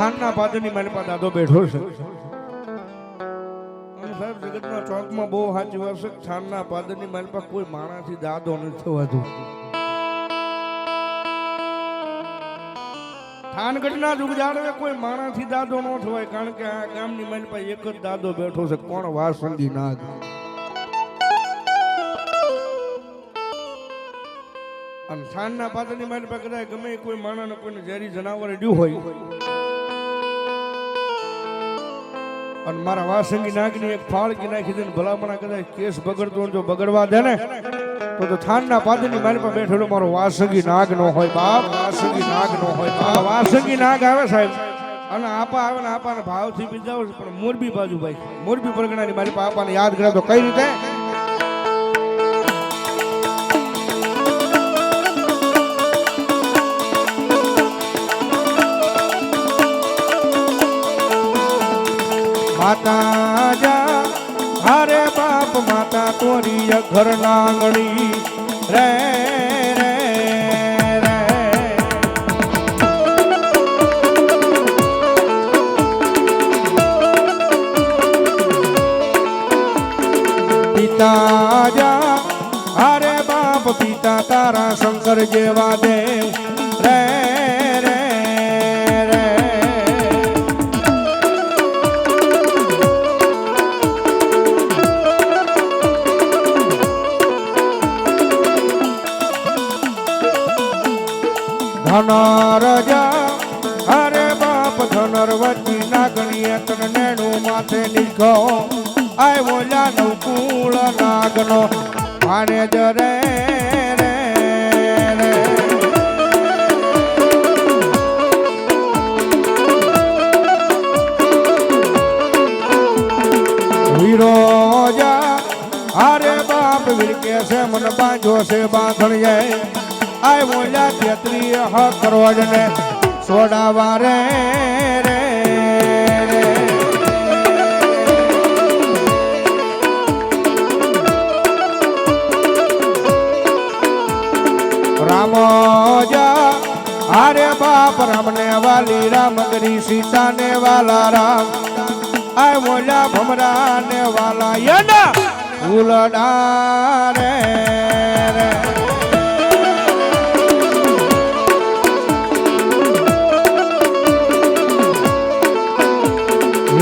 થાનના પાદરની મારી પાસે દાદો બેઠો છે. સાહેબ, જગતના ચોકમાં બહુ સાચી વાત છે થાનના પાદરની મારી પાસે કોઈ માણાથી દાદો નથી થવાતું. થાનગઢના જ ઉજાડવે કોઈ માણાથી દાદો ન થવાય, કારણ કે આ ગામની મારી પાસે એક જ દાદો બેઠો છે, કોણ વાસંદી નાગ. અને થાનના પાદરની મારી પાસે કદાચ ગમે કોઈ માણસને કોઈને ઝેરી જનાવર અડ્યું હોય અને મારા વાસંગી નાગની એક ફાળકી નાખી દે ભલામણા કદાચ કેસ બગડતો જો બગડવા દે ને, તો તો થાનના પાદરની મારી પર બેઠેલો મારો વાસંગી નાગ નો હોય બાપ, વાસંગી નાગ નો હોય બાપ. વાસંગી નાગ આવે સાહેબ, અને આપા આવે ને આપાને ભાવથી બીજાવ પણ મોરબી બાજુ ભાઈ, મોરબી પરગણાની મારી આપાને યાદ કરે તો કઈ રીતે? માતા જા હારે બાપ માતા તોરી ઘર નાંગણી રે જા હારે બાપ પિતા તારા શંકર જેવા દેવ, રે ધનર જા અરે બાપ ધનર વચ્ચી નાગણી અતન નેણું માથે નીકળો આય બોલ્યા નવકુળ નાગનો આને જ રે રે રે. વીરો જા, અરે બાપ વિરકે છે મન બાંધો છે બાંધણ જાય આય મોલ્યા તેત્રી હ કરોડ ને સોડાવા રે રે રે. રામ જા અરે બાપ રામને વાલી રામ ગરી સીતા ને વાલા રામ. આય મોલ્યા ભમરા ને વાલા યના. ઉલડા રે.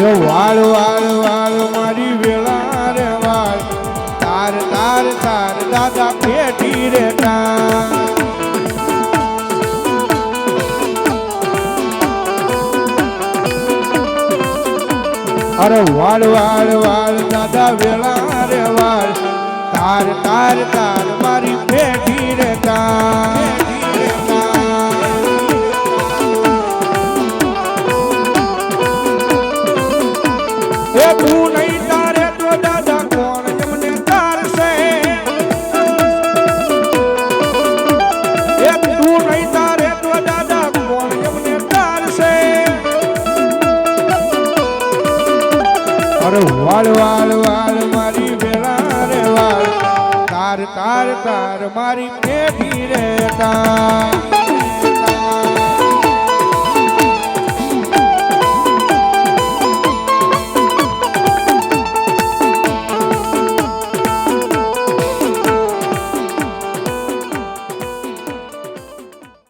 વાળ વાળ વાળ, મારી વેળા રે વાળ. તાર તાર તાર, દાદા પેટી રે અરે વાળ વાળ વાળ, દાદા વેળા રે વાળ. તાર તાર તાર વાળ વાળ મારી વેળા રે વાળ. તાર તાર તાર મારી મેઢી રે તાર